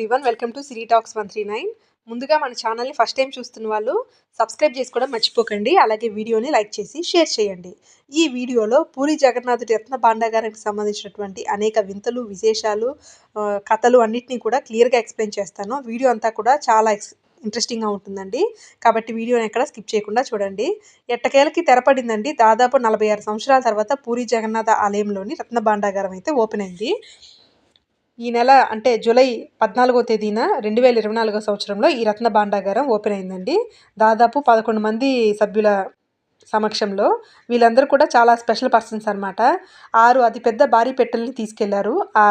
Everyone welcome to Siri Talks one three nine ముందుగా మన ఛానల్ని ఫస్ట్ టైం చూస్తున్న వాళ్ళు సబ్స్క్రైబ్ చేసుకోవడం మర్చిపోకండి. అలాగే వీడియోని లైక్ చేసి షేర్ చేయండి. ఈ వీడియోలో పూరి జగన్నాథుడి రత్న భాండాగారానికి సంబంధించినటువంటి అనేక వింతలు విశేషాలు కథలు అన్నిటినీ కూడా క్లియర్గా ఎక్స్ప్లెయిన్ చేస్తాను. వీడియో అంతా కూడా చాలా ఎక్స్ ఇంట్రెస్టింగ్గా ఉంటుందండి. కాబట్టి వీడియోని ఎక్కడ స్కిప్ చేయకుండా చూడండి. ఎట్టకేలకి తెరపడిందండి. దాదాపు నలభై ఆరు సంవత్సరాల తర్వాత పూరి జగన్నాథ ఆలయంలోని రత్న భాండాగారం అయితే ఓపెన్ అయింది. ఈ నెల అంటే జూలై పద్నాలుగో తేదీన రెండు వేల ఇరవై నాలుగో సంవత్సరంలో ఈ రత్న భాండాగారం ఓపెన్ అయిందండి. దాదాపు పదకొండు మంది సభ్యుల సమక్షంలో వీళ్ళందరూ కూడా చాలా స్పెషల్ పర్సన్స్ అనమాట ఆరు అతిపెద్ద భారీ పెట్టెల్ని తీసుకెళ్ళారు. ఆ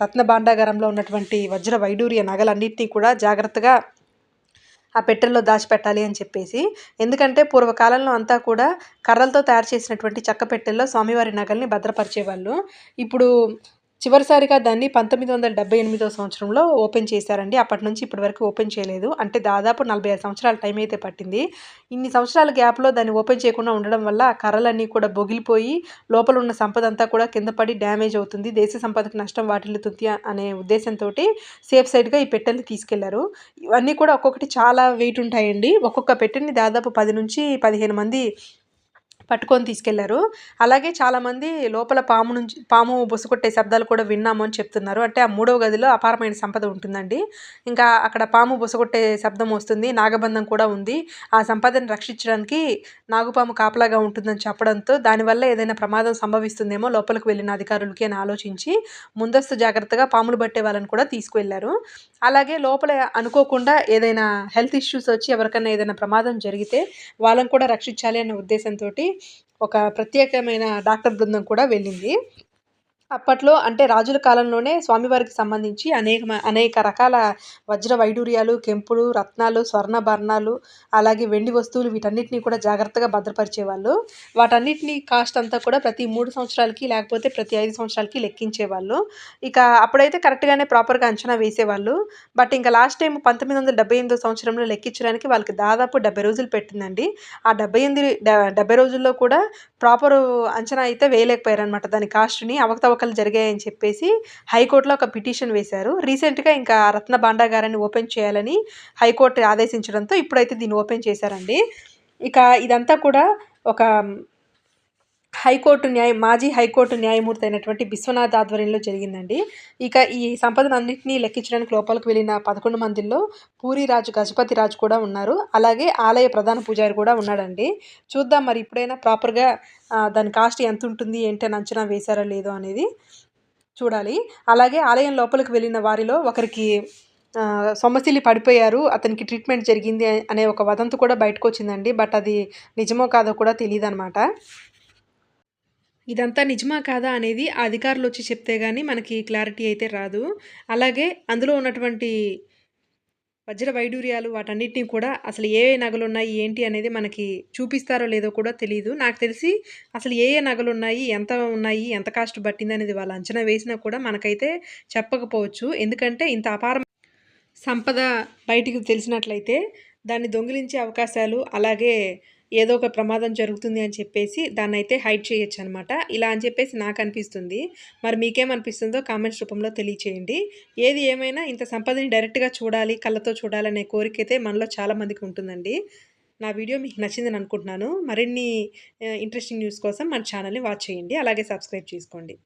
రత్న భాండాగారంలో ఉన్నటువంటి వజ్ర వైడూర్య నగలన్నింటినీ కూడా జాగ్రత్తగా ఆ పెట్టెల్లో దాచిపెట్టాలి అని చెప్పేసి ఎందుకంటే పూర్వకాలంలో అంతా కూడా కర్రలతో తయారు చేసినటువంటి చెక్క పెట్టెల్లో స్వామివారి నగల్ని భద్రపరిచేవాళ్ళు. ఇప్పుడు చివరిసారిగా దాన్ని పంతొమ్మిది వందల డెబ్బై ఎనిమిదో సంవత్సరంలో ఓపెన్ చేశారండి. అప్పటి నుంచి ఇప్పటి వరకు ఓపెన్ చేయలేదు. అంటే దాదాపు నలభై ఐదు సంవత్సరాల టైం అయితే పట్టింది. ఇన్ని సంవత్సరాల గ్యాప్లో దాన్ని ఓపెన్ చేయకుండా ఉండడం వల్ల ఆ కర్రలన్నీ కూడా బొగిలిపోయి లోపల ఉన్న సంపద అంతా కూడా కింద పడి డ్యామేజ్ అవుతుంది. దేశ సంపదకు నష్టం వాటిల్లుతుంది అనే ఉద్దేశంతో సేఫ్ సైడ్గా ఈ పెట్టెల్ని తీసుకెళ్ళారు. ఇవన్నీ కూడా ఒక్కొక్కటి చాలా వెయిట్ ఉంటాయండి. ఒక్కొక్క పెట్టెని దాదాపు పది నుంచి పదిహేను మంది పట్టుకొని తీసుకెళ్ళారు. అలాగే చాలామంది లోపల పాము నుంచి పాము బుసకొట్టే శబ్దాలు కూడా విన్నాము అని చెప్తున్నారు. అంటే ఆ మూడవ గదిలో అపారమైన సంపద ఉంటుందండి. ఇంకా అక్కడ పాము బుసకొట్టే శబ్దం వస్తుంది నాగబంధం కూడా ఉంది. ఆ సంపదను రక్షించడానికి నాగుపాము కాపలాగా ఉంటుందని చెప్పడంతో దానివల్ల ఏదైనా ప్రమాదం సంభవిస్తుందేమో లోపలికి వెళ్ళిన అధికారులకి అని ఆలోచించి ముందస్తు జాగ్రత్తగా పాములు పట్టే వాళ్ళని కూడా తీసుకువెళ్ళారు అలాగే లోపల అనుకోకుండా ఏదైనా హెల్త్ ఇష్యూస్ వచ్చి ఎవరికైనా ఏదైనా ప్రమాదం జరిగితే వాళ్ళని కూడా రక్షించాలి అనే ఉద్దేశంతో ఒక ప్రత్యేకమైన డాక్టర్ బృందం కూడా వెళ్ళింది. అప్పట్లో అంటే రాజుల కాలంలోనే స్వామివారికి సంబంధించి అనేక అనేక రకాల వజ్ర వైడూర్యాలు కెంపులు రత్నాలు స్వర్ణభరణాలు అలాగే వెండి వస్తువులు వీటన్నిటిని కూడా జాగ్రత్తగా భద్రపరిచేవాళ్ళు. వాటన్నిటిని కాస్ట్ అంతా కూడా ప్రతి మూడు సంవత్సరాలకి లేకపోతే ప్రతి ఐదు సంవత్సరాలకి లెక్కించేవాళ్ళు. ఇక అప్పుడైతే కరెక్ట్గానే ప్రాపర్గా అంచనా వేసేవాళ్ళు. బట్ ఇంకా లాస్ట్ టైం పంతొమ్మిది వందల డెబ్బై ఎనిమిదో సంవత్సరంలో లెక్కించడానికి వాళ్ళకి దాదాపు డెబ్బై రోజులు పెట్టిందండి. ఆ డెబ్బై ఎనిమిది డెబ్బై రోజుల్లో కూడా ప్రాపర్ అంచనా అయితే వేయలేకపోయారనమాట దాని కాస్ట్ని. అవకతవకలు జరిగాయని చెప్పేసి హైకోర్టులో ఒక పిటిషన్ వేశారు. రీసెంట్గా ఇంకా రత్న భాండాగారాన్ని ఓపెన్ చేయాలని హైకోర్టు ఆదేశించడంతో ఇప్పుడైతే దీన్ని ఓపెన్ చేశారండి. ఇక ఇదంతా కూడా ఒక హైకోర్టు న్యాయ మాజీ హైకోర్టు న్యాయమూర్తి అయినటువంటి విశ్వనాథ్ ఆధ్వర్యంలో జరిగిందండి. ఇక ఈ సంపదను అన్నింటినీ లెక్కించడానికి లోపలికి వెళ్ళిన పదకొండు మందిలో పూరి రాజు గజపతి రాజు కూడా ఉన్నారు. అలాగే ఆలయ ప్రధాన పూజారి కూడా ఉన్నాడండి. చూద్దాం మరి ఇప్పుడైనా ప్రాపర్గా దాని కాస్ట్ ఎంత ఉంటుంది ఏంటి అని అంచనా వేశారా లేదో అనేది చూడాలి. అలాగే ఆలయం లోపలికి వెళ్ళిన వారిలో ఒకరికి సొమ్మసిల్లి పడిపోయారు. అతనికి ట్రీట్మెంట్ జరిగింది అనే ఒక వదంతు కూడా బయటకు వచ్చిందండి. బట్ అది నిజమో కాదో కూడా తెలియదు అనమాట ఇదంతా నిజమా కాదా అనేది అధికారులు వచ్చి చెప్తే కానీ మనకి క్లారిటీ అయితే రాదు. అలాగే అందులో ఉన్నటువంటి వజ్ర వైడూర్యాలు వాటన్నిటిని కూడా అసలు ఏ ఏ నగలు ఉన్నాయి ఏంటి అనేది మనకి చూపిస్తారో లేదో కూడా తెలియదు నాకు తెలిసి అసలు ఏ ఏ నగలు ఉన్నాయి ఎంత ఉన్నాయి ఎంత కాస్ట్ పట్టింది అనేది వాళ్ళు అంచనా వేసినా కూడా మనకైతే చెప్పకపోవచ్చు. ఎందుకంటే ఇంత అపారం సంపద బయటికి తెలిసినట్లయితే దాన్ని దొంగిలించే అవకాశాలు అలాగే ఏదో ఒక ప్రమాదం జరుగుతుంది అని చెప్పేసి దాన్ని అయితే హైడ్ చేయొచ్చు అనమాట ఇలా అని చెప్పేసి నాకు అనిపిస్తుంది మరి మీకేమనిపిస్తుందో కామెంట్స్ రూపంలో తెలియచేయండి. ఏది ఏమైనా ఇంత సంపదని డైరెక్ట్గా చూడాలి కళ్ళతో చూడాలనే కోరిక అయితే మనలో చాలామందికి ఉంటుందండి. నా వీడియో మీకు నచ్చిందని అనుకుంటున్నాను. మరిన్ని ఇంట్రెస్టింగ్ న్యూస్ కోసం మన ఛానల్ని వాచ్ చేయండి. అలాగే సబ్స్క్రైబ్ చేసుకోండి.